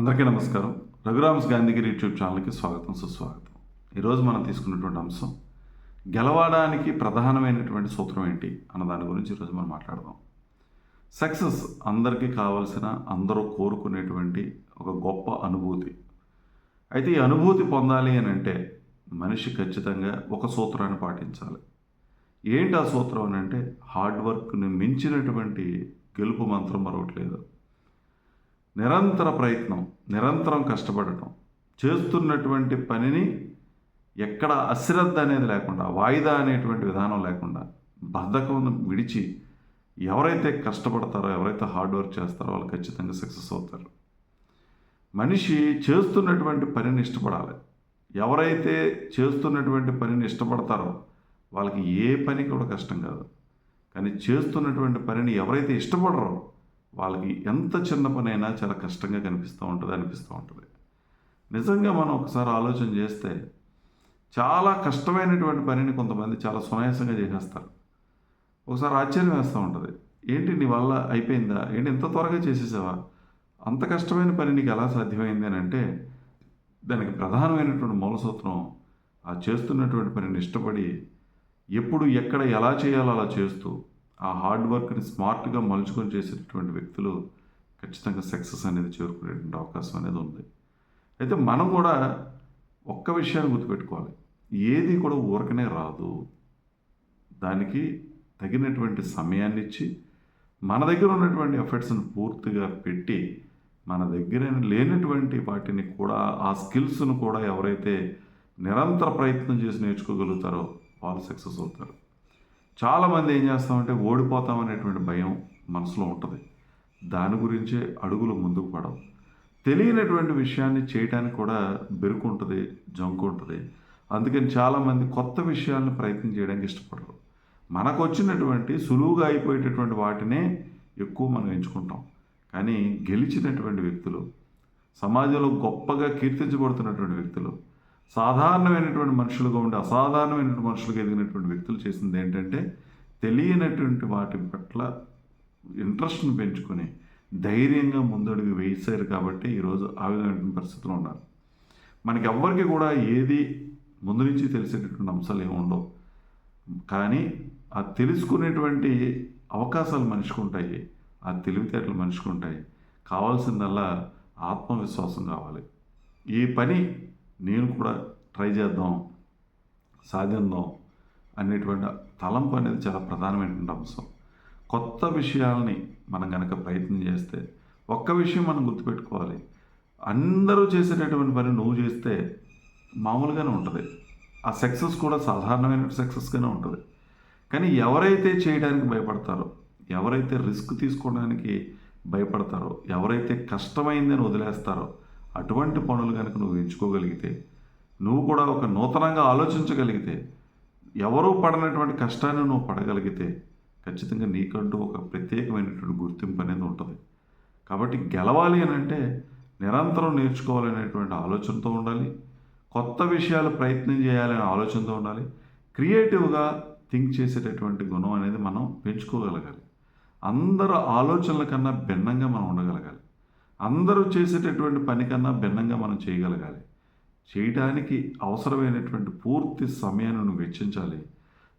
అందరికీ నమస్కారం. రఘురామ్స్ గాంధీగిరి యూట్యూబ్ ఛానల్కి స్వాగతం సుస్వాగతం. ఈరోజు మనం తీసుకున్నటువంటి అంశం గెలవడానికి ప్రధానమైనటువంటి సూత్రం ఏంటి అన్న దాని గురించి ఈరోజు మనం మాట్లాడదాం. సక్సెస్ అందరికీ కావాల్సిన అందరూ కోరుకునేటువంటి ఒక గొప్ప అనుభూతి. అయితే ఈ అనుభూతి పొందాలి అని అంటే మనిషి ఖచ్చితంగా ఒక సూత్రాన్ని పాటించాలి. ఏంటి ఆ సూత్రం అని అంటే హార్డ్ వర్క్ని మించినటువంటి గెలుపు మంత్రం మరొకటి లేదు. నిరంతర ప్రయత్నం నిరంతరం కష్టపడటం చేస్తున్నటువంటి పనిని ఎక్కడ అశ్రద్ధ అనేది లేకుండా వాయిదా అనేటువంటి విధానం లేకుండా బద్ధకం విడిచి ఎవరైతే కష్టపడతారో ఎవరైతే హార్డ్ వర్క్ చేస్తారో వాళ్ళు ఖచ్చితంగా సక్సెస్ అవుతారు. మనిషి చేస్తున్నటువంటి పనిని ఇష్టపడాలి. ఎవరైతే చేస్తున్నటువంటి పనిని ఇష్టపడతారో వాళ్ళకి ఏ పని కూడా కష్టం కాదు. కానీ చేస్తున్నటువంటి పనిని ఎవరైతే ఇష్టపడరో వాళ్ళకి ఎంత చిన్న పనైనా చాలా కష్టంగా కనిపిస్తూ ఉంటుంది అనిపిస్తూ ఉంటుంది. నిజంగా మనం ఒకసారి ఆలోచన చేస్తే చాలా కష్టమైనటువంటి పనిని కొంతమంది చాలా సునాయాసంగా చేసేస్తారు. ఒకసారి ఆశ్చర్యం వేస్తూ ఉంటుంది. ఏంటి నీ వల్ల అయిపోయిందా? ఏంటి ఇంత త్వరగా చేసేసావా? అంత కష్టమైన పని నీకు ఎలా సాధ్యమైంది అని అంటే దానికి ప్రధానమైనటువంటి మూలసూత్రం ఆ చేస్తున్నటువంటి పనిని ఇష్టపడి ఎప్పుడు ఎక్కడ ఎలా చేయాలో అలా చేస్తూ ఆ హార్డ్ వర్క్ని స్మార్ట్గా మలుచుకొని చేసేటటువంటి వ్యక్తులు ఖచ్చితంగా సక్సెస్ అనేది చేరుకునేటువంటి అవకాశం అనేది ఉంది. అయితే మనం కూడా ఒక్క విషయాన్ని గుర్తుపెట్టుకోవాలి. ఏది కూడా ఊరకనే రాదు. దానికి తగినటువంటి సమయాన్ని ఇచ్చి మన దగ్గర ఉన్నటువంటి ఎఫర్ట్స్ని పూర్తిగా పెట్టి మన దగ్గర లేనటువంటి వాటిని కూడా ఆ స్కిల్స్ను కూడా ఎవరైతే నిరంతర ప్రయత్నం చేసి నేర్చుకోగలుగుతారో వాళ్ళు సక్సెస్ అవుతారు. చాలామంది ఏం చేస్తామంటే ఓడిపోతాం అనేటువంటి భయం మనసులో ఉంటుంది. దాని గురించే అడుగులు ముందుకు పడవు. తెలియనటువంటి విషయాన్ని చేయడానికి కూడా బెరుకు ఉంటుంది జంకు ఉంటుంది. అందుకని చాలామంది కొత్త విషయాలను ప్రయత్నం చేయడానికి ఇష్టపడరు. మనకు వచ్చినటువంటి సులువుగా అయిపోయేటటువంటి వాటినే ఎక్కువ మనం ఎంచుకుంటాం. కానీ గెలిచినటువంటి వ్యక్తులు సమాజంలో గొప్పగా కీర్తించబడుతున్నటువంటి వ్యక్తులు సాధారణమైనటువంటి మనుషులుగా ఉండి అసాధారణమైనటువంటి మనుషులుగా ఎదిగినటువంటి వ్యక్తులు చేసింది ఏంటంటే తెలియనటువంటి వాటి పట్ల ఇంట్రెస్ట్ని పెంచుకొని ధైర్యంగా ముందడుగు వేసారు కాబట్టి ఈరోజు ఆ విధమైనటువంటి పరిస్థితులు ఉన్నారు. మనకి ఎవ్వరికి కూడా ఏది ముందు నుంచి తెలిసేటటువంటి అంశాలు ఏమి ఉండవు. కానీ ఆ తెలుసుకునేటువంటి అవకాశాలు మనిషికి ఉంటాయి ఆ తెలివితేటలు మనిషికి ఉంటాయి. కావాల్సిందల్లా ఆత్మవిశ్వాసం కావాలి. ఈ పని నేను కూడా ట్రై చేద్దాం సాధిద్దాం అనేటువంటి తలంపు అనేది చాలా ప్రధానమైనటువంటి అంశం. కొత్త విషయాలని మనం కనుక ప్రయత్నం చేస్తే ఒక్క విషయం మనం గుర్తుపెట్టుకోవాలి. అందరూ చేసేటటువంటి పని నువ్వు చేస్తే మామూలుగానే ఉంటుంది. ఆ సక్సెస్ కూడా సాధారణమైన సక్సెస్గానే ఉంటుంది. కానీ ఎవరైతే చేయడానికి భయపడతారో ఎవరైతే రిస్క్ తీసుకోవడానికి భయపడతారో ఎవరైతే కష్టమైందని వదిలేస్తారో అటువంటి పనులు కనుక నువ్వు ఎంచుకోగలిగితే నువ్వు కూడా ఒక నూతనంగా ఆలోచించగలిగితే ఎవరూ పడనటువంటి కష్టాన్ని నువ్వు పడగలిగితే ఖచ్చితంగా నీకంటూ ఒక ప్రత్యేకమైనటువంటి గుర్తింపు అనేది ఉంటుంది. కాబట్టి గెలవాలి అని అంటే నిరంతరం నేర్చుకోవాలనేటువంటి ఆలోచనతో ఉండాలి కొత్త విషయాలు ప్రయత్నం చేయాలనే ఆలోచనతో ఉండాలి క్రియేటివ్గా థింక్ చేసేటటువంటి గుణం అనేది మనం పెంచుకోగలగాలి. అందరు ఆలోచనల కన్నా భిన్నంగా మనం ఉండగలగాలి. అందరూ చేసేటటువంటి పని కన్నా భిన్నంగా మనం చేయగలగాలి. చేయడానికి అవసరమైనటువంటి పూర్తి సమయాన్ని నువ్వు వెచ్చించాలి.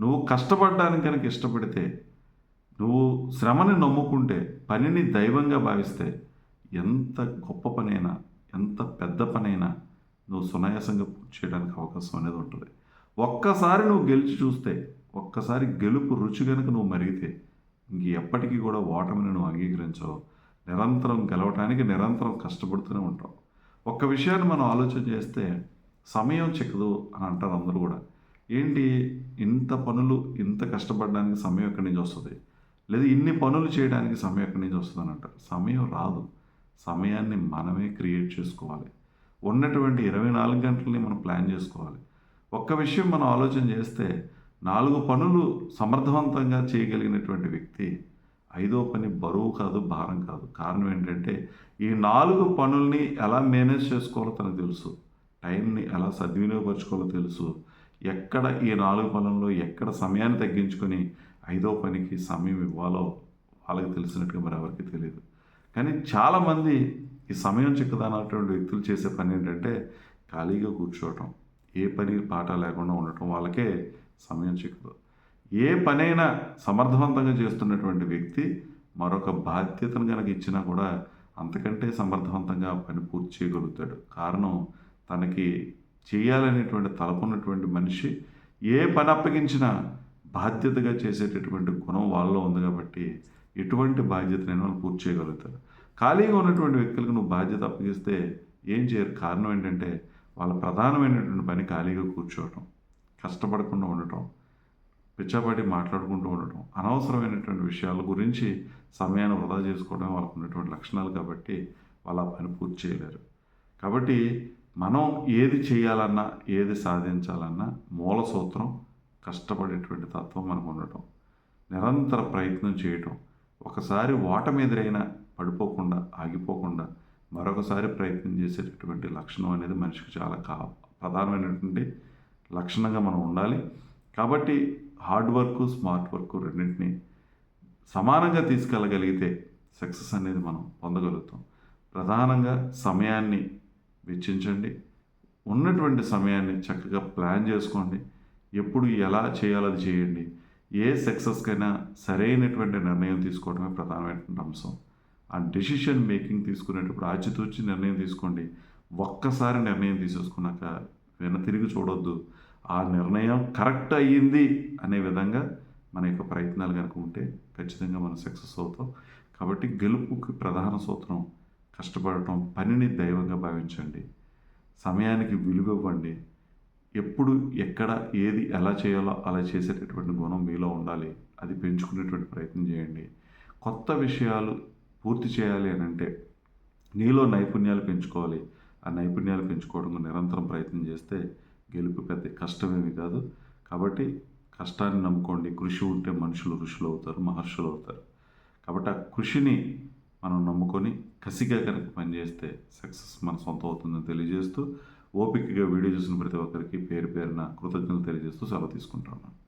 నువ్వు కష్టపడడానికి కనుక ఇష్టపడితే నువ్వు శ్రమని నమ్ముకుంటే పనిని దైవంగా భావిస్తే ఎంత గొప్ప పనైనా ఎంత పెద్ద పనైనా నువ్వు సునాయాసంగా పూర్తి చేయడానికి అవకాశం అనేది ఉంటుంది. ఒక్కసారి నువ్వు గెలిచి చూస్తే ఒక్కసారి గెలుపు రుచి కనుక నువ్వు మరిగితే ఇంక ఎప్పటికీ కూడా ఓటమిని నువ్వు అంగీకరించవు. నిరంతరం గెలవటానికి నిరంతరం కష్టపడుతూనే ఉంటాం. ఒక్క విషయాన్ని మనం ఆలోచన చేస్తే సమయం చిక్కదు అని అంటారు అందరూ కూడా. ఏంటి? ఇంత పనులు ఇంత కష్టపడడానికి సమయం ఎక్కడి నుంచి వస్తుంది? లేదా ఇన్ని పనులు చేయడానికి సమయం ఎక్కడి నుంచి వస్తుంది అని అంటారు. సమయం రాదు. సమయాన్ని మనమే క్రియేట్ చేసుకోవాలి. ఉన్నటువంటి ఇరవై నాలుగు గంటలని మనం ప్లాన్ చేసుకోవాలి. ఒక్క విషయం మనం ఆలోచన చేస్తే నాలుగు పనులు సమర్థవంతంగా చేయగలిగినటువంటి వ్యక్తి ఐదో పని బరువు కాదు భారం కాదు. కారణం ఏంటంటే ఈ నాలుగు పనుల్ని ఎలా మేనేజ్ చేసుకోవాలో తనకు తెలుసు. టైంని ఎలా సద్వినియోగపరచుకోవాలో తెలుసు. ఎక్కడ ఈ నాలుగు పనుల్లో ఎక్కడ సమయాన్ని తగ్గించుకొని ఐదో పనికి సమయం ఇవ్వాలో వాళ్ళకి తెలిసినట్టుగా మరి ఎవరికి తెలియదు. కానీ చాలామంది ఈ సమయం చిక్కదన్నటువంటి వ్యక్తులు చేసే పని ఏంటంటే ఖాళీగా కూర్చోవటం. ఏ పని పాట లేకుండా ఉండటం వాళ్ళకే సమయం చిక్కదు. ఏ పనైనా సమర్థవంతంగా చేస్తున్నటువంటి వ్యక్తి మరొక బాధ్యతను కనుక ఇచ్చినా కూడా అంతకంటే సమర్థవంతంగా పని పూర్తి చేయగలుగుతాడు. కారణం తనకి చేయాలనేటువంటి తలపున్నటువంటి మనిషి ఏ పని అప్పగించినా బాధ్యతగా చేసేటటువంటి గుణం వాళ్ళలో ఉంది కాబట్టి ఎటువంటి బాధ్యతనైనా వాళ్ళు పూర్తి చేయగలుగుతారు. ఖాళీగా ఉన్నటువంటి వ్యక్తులకు నువ్వు బాధ్యత అప్పగిస్తే ఏం చేయరు. కారణం ఏంటంటే వాళ్ళ ప్రధానమైనటువంటి పని ఖాళీగా కూర్చోవటం కష్టపడకుండా ఉండటం పిచ్చాపాటి మాట్లాడుకుంటూ ఉండటం అనవసరమైనటువంటి విషయాల గురించి సమయాన్ని వృధా చేసుకోవడం వాళ్ళకు ఉన్నటువంటి లక్షణాలు కాబట్టి వాళ్ళు ఆ పని పూర్తి చేయలేరు. కాబట్టి మనం ఏది చేయాలన్నా ఏది సాధించాలన్నా మూల సూత్రం కష్టపడేటువంటి తత్వం మనకు ఉండటం నిరంతర ప్రయత్నం చేయటం ఒకసారి ఓటమి ఎదురైనా పడిపోకుండా ఆగిపోకుండా మరొకసారి ప్రయత్నం చేసేటటువంటి లక్షణం అనేది మనిషికి చాలా కా ప్రధానమైనటువంటి లక్షణంగా మనం ఉండాలి. కాబట్టి హార్డ్ వర్క్ స్మార్ట్ వర్క్ రెండింటిని సమానంగా తీసుకెళ్ళగలిగితే సక్సెస్ అనేది మనం పొందగలుగుతాం. ప్రధానంగా సమయాన్ని వెచ్చించండి. ఉన్నటువంటి సమయాన్ని చక్కగా ప్లాన్ చేసుకోండి. ఎప్పుడు ఎలా చేయాలో అది చేయండి. ఏ సక్సెస్కైనా సరైనటువంటి నిర్ణయం తీసుకోవడమే ప్రధానమైనటువంటి అంశం. ఆ డెసిషన్ మేకింగ్ తీసుకునేటప్పుడు ఆచితూచి నిర్ణయం తీసుకోండి. ఒక్కసారి నిర్ణయం తీసేసుకున్నాక వెన తిరిగి చూడొద్దు. ఆ నిర్ణయం కరెక్ట్ అయ్యింది అనే విధంగా మన యొక్క ప్రయత్నాలు కనుక ఉంటే ఖచ్చితంగా మనం సక్సెస్ అవుతాం. కాబట్టి గెలుపుకి ప్రధాన సూత్రం కష్టపడటం పనిని దైవంగా భావించండి. సమయానికి విలువ ఇవ్వండి. ఎప్పుడు ఎక్కడ ఏది ఎలా చేయాలో అలా చేసేటటువంటి గుణం మీలో ఉండాలి. అది పెంచుకునేటువంటి ప్రయత్నం చేయండి. కొత్త విషయాలు పూర్తి చేయాలి అని అంటే నీలో నైపుణ్యాలు పెంచుకోవాలి. ఆ నైపుణ్యాలు పెంచుకోవడం నిరంతరం ప్రయత్నం చేస్తే గెలుపు పెద్ద కష్టమేమి కాదు. కాబట్టి కష్టాన్ని నమ్ముకోండి. కృషి ఉంటే మనుషులు ఋషులు అవుతారు మహర్షులు అవుతారు. కాబట్టి ఆ కృషిని మనం నమ్ముకొని కసిగా కనుక పనిచేస్తే సక్సెస్ మన సొంతం అవుతుందని తెలియజేస్తూ ఓపికగా వీడియో చూసిన ప్రతి ఒక్కరికి పేరు పేరున కృతజ్ఞతలు తెలియజేస్తూ సెలవు తీసుకుంటున్నాను.